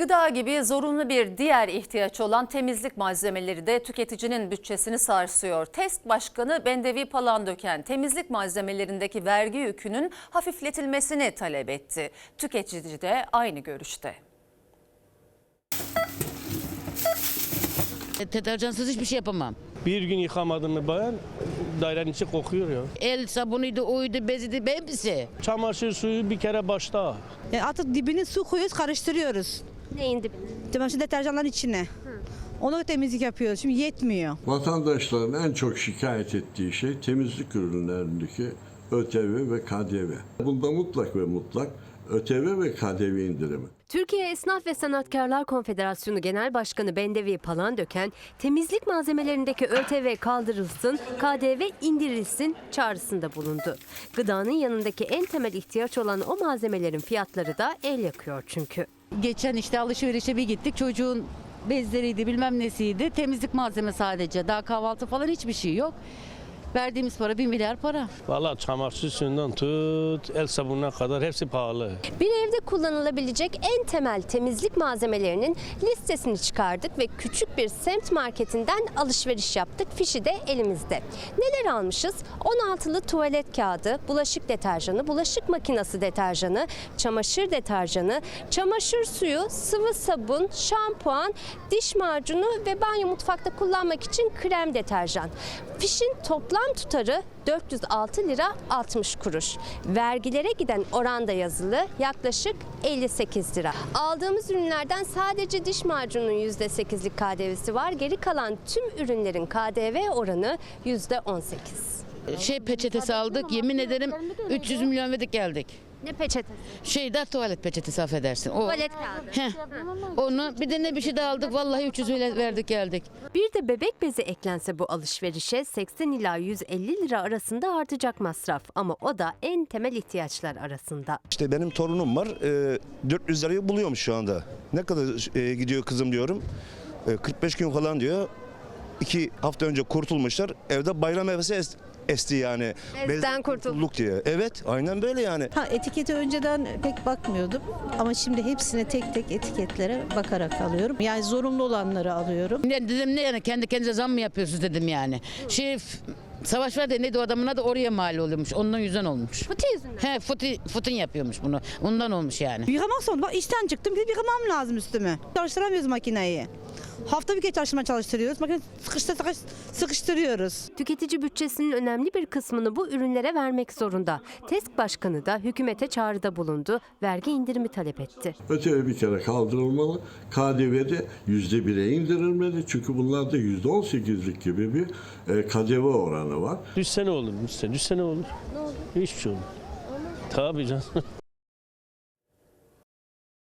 Gıda gibi zorunlu bir diğer ihtiyaç olan temizlik malzemeleri de tüketicinin bütçesini sarsıyor. TESK Başkanı Bendevi Palandöken temizlik malzemelerindeki vergi yükünün hafifletilmesini talep etti. Tüketici de aynı görüşte. E, Deterjansız hiçbir şey yapamam. Bir gün yıkamadın mı bayan dairenin içi kokuyor ya. El sabunuydu, oydu, beziydi, hepsi. Çamaşır suyu bir kere başta. Yani artık dibine su koyuyoruz, karıştırıyoruz. Neyin dibine? Çamaşır deterjanların içine. Onu temizlik yapıyoruz. Şimdi yetmiyor. Vatandaşların en çok şikayet ettiği şey temizlik ürünlerindeki ÖTV ve KDV. Bunda mutlak ve mutlak ÖTV ve KDV indirimi. Türkiye Esnaf ve Sanatkarlar Konfederasyonu Genel Başkanı Bendevi Palandöken, temizlik malzemelerindeki ÖTV kaldırılsın, KDV indirilsin çağrısında bulundu. Gıdanın yanındaki en temel ihtiyaç olan o malzemelerin fiyatları da el yakıyor çünkü. Geçen işte alışverişe bir gittik. Çocuğun bezleriydi bilmem nesiydi. Temizlik malzeme sadece. Daha kahvaltı falan hiçbir şey yok. Verdiğimiz para 1 milyar para. Valla çamaşır suyundan tut el sabununa kadar hepsi pahalı. Bir evde kullanılabilecek en temel temizlik malzemelerinin listesini çıkardık ve küçük bir semt marketinden alışveriş yaptık. Fişi de elimizde. Neler almışız? 16'lı tuvalet kağıdı, bulaşık deterjanı, bulaşık makinesi deterjanı, çamaşır deterjanı, çamaşır suyu, sıvı sabun, şampuan, diş macunu ve banyo mutfakta kullanmak için krem deterjan. Fişin toplam tutarı 406 lira 60 kuruş. Vergilere giden oranda yazılı yaklaşık 58 lira. Aldığımız ürünlerden sadece diş macununun %8'lik KDV'si var. Geri kalan tüm ürünlerin KDV oranı %18. Şey peçetesi aldık, yemin ederim 300 milyon verdik geldik. Ne peçete? Şeyde tuvalet peçetesi affedersin. O, Tuvalet kağıdı. Heh, onu bir de ne bir şey daha aldık. Vallahi 300 milyon verdik geldik. Bir de bebek bezi eklense bu alışverişe 80 ila 150 lira arasında artacak masraf. Ama o da en temel ihtiyaçlar arasında. İşte benim torunum var. E, 400 lirayı buluyormuş şu anda. Ne kadar e, gidiyor kızım diyorum. E, 45 gün falan diyor. İki hafta önce kurtulmuşlar. Evde bayram hevesi es- esti yani. Bezden Bez- kurtulduk. diye. Evet aynen böyle yani. Ha etiketi önceden pek bakmıyordum ama şimdi hepsine tek tek etiketlere bakarak alıyorum. Yani zorunlu olanları alıyorum. Ne dedim ne yani kendi kendinize zam mı yapıyorsunuz dedim yani. Şey savaş var da neydi o adamın adı oraya mal oluyormuş. Ondan yüzden olmuş. Futi yüzünden. He futi, futin yapıyormuş bunu. Ondan olmuş yani. Yıkamak zorunda. Bak işten çıktım gidip yıkamam lazım üstümü. Çalıştıramıyoruz makineyi. Hafta bir kez çalışma çalıştırıyoruz. Makine sıkıştır, sıkış, sıkıştırıyoruz. Tüketici bütçesinin önemli bir kısmını bu ürünlere vermek zorunda. TESK Başkanı da hükümete çağrıda bulundu, vergi indirimi talep etti. ÖTV bir kere kaldırılmalı. KDV de yüzde bire indirilmeli. Çünkü bunlarda yüzde on sekizlik gibi bir e, KDV oranı var. Düşsene olur, düşsene, düşsene olur. Ne olur? Hiçbir şey olur. Tabii canım.